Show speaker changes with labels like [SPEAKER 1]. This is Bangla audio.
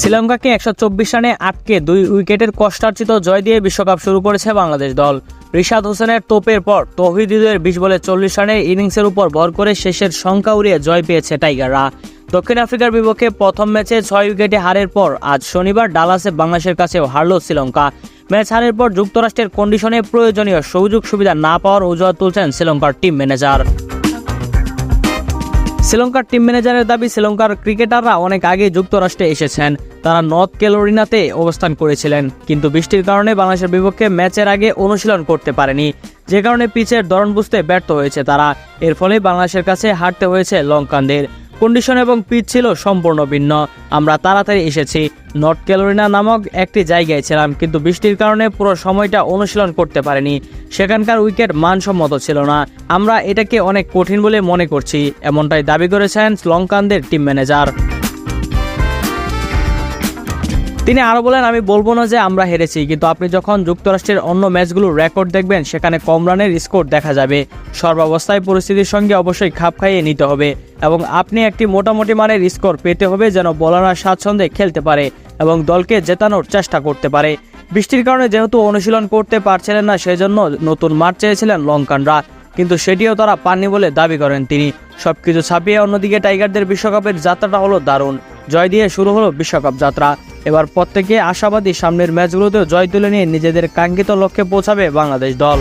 [SPEAKER 1] শ্রীলঙ্কাকে একশো চব্বিশ রানে আটকে দুই উইকেটের কষ্টার্জিত জয় দিয়ে বিশ্বকাপ শুরু করেছে বাংলাদেশ দল। রিশাদ হোসেনের তোপের পর তৌহিদ হৃদয়ের বিশ বলে চল্লিশ রানের ইনিংসের উপর ভর করে শেষের সংখ্যা উড়িয়ে জয় পেয়েছে টাইগাররা। দক্ষিণ আফ্রিকার বিপক্ষে প্রথম ম্যাচে ছয় উইকেটে হারের পর আজ শনিবার ডালাসে বাংলাদেশের কাছেও হারল শ্রীলঙ্কা। ম্যাচ হারের পর যুক্তরাষ্ট্রের কন্ডিশনে প্রয়োজনীয় সুযোগ সুবিধা না পাওয়ার অজুহাত তুলছেন শ্রীলঙ্কার টিম ম্যানেজার। শ্রীলঙ্কার টিম ম্যানেজারের দাবি, শ্রীলঙ্কার ক্রিকেটাররা অনেক আগে যুক্তরাষ্ট্রে এসেছেন। তারা নর্থ ক্যালোরিনাতে অবস্থান করেছিলেন, কিন্তু বৃষ্টির কারণে বাংলাদেশের বিপক্ষে ম্যাচের আগে অনুশীলন করতে পারেনি। যে কারণে পিচের ধরন বুঝতে ব্যর্থ হয়েছে তারা। এর ফলে বাংলাদেশের কাছে হারতে হয়েছে লঙ্কানদের। কন্ডিশন এবং পিচ ছিল সম্পূর্ণ ভিন্ন। আমরা তাড়াতাড়ি এসেছি। নর্থ ক্যালোরিনা নামক একটি জায়গায় ছিলাম, কিন্তু বৃষ্টির কারণে পুরো সময়টা অনুশীলন করতে পারিনি। সেখানকার উইকেট মানসম্মত ছিল না। আমরা এটাকে অনেক কঠিন বলে মনে করছি, এমনটাই দাবি করেছেন লঙ্কানদের টিম ম্যানেজার তিনি আরও বলেন, আমি বলব না যে আমরা হেরেছি, কিন্তু আপনি যখন যুক্তরাষ্ট্রের অন্য ম্যাচগুলোর রেকর্ড দেখবেন, সেখানে কম রানের স্কোর দেখা যাবে। সর্বাবস্থায় পরিস্থিতির সঙ্গে অবশ্যই খাপ খাইয়ে নিতে হবে এবং আপনি একটি মোটামুটি মানের স্কোর পেতে হবে যেন বলাররা স্বাচ্ছন্দ্যে খেলতে পারে এবং দলকে জেতানোর চেষ্টা করতে পারে। বৃষ্টির কারণে যেহেতু অনুশীলন করতে পারছিলেন না, সেজন্য নতুন মাঠ চেয়েছিলেন লঙ্কানরা, কিন্তু সেটিও তারা পাননি বলে দাবি করেন তিনি। সবকিছু ছাপিয়ে অন্যদিকে টাইগারদের বিশ্বকাপের যাত্রাটা হলো দারুণ। জয় দিয়ে শুরু হলো বিশ্বকাপ যাত্রা। এবার প্রত্যেকে আশাবাদী সামনের ম্যাচগুলোতেও জয় তুলে নিয়ে নিজেদের কাঙ্ক্ষিত লক্ষ্যে পৌঁছাবে বাংলাদেশ দল।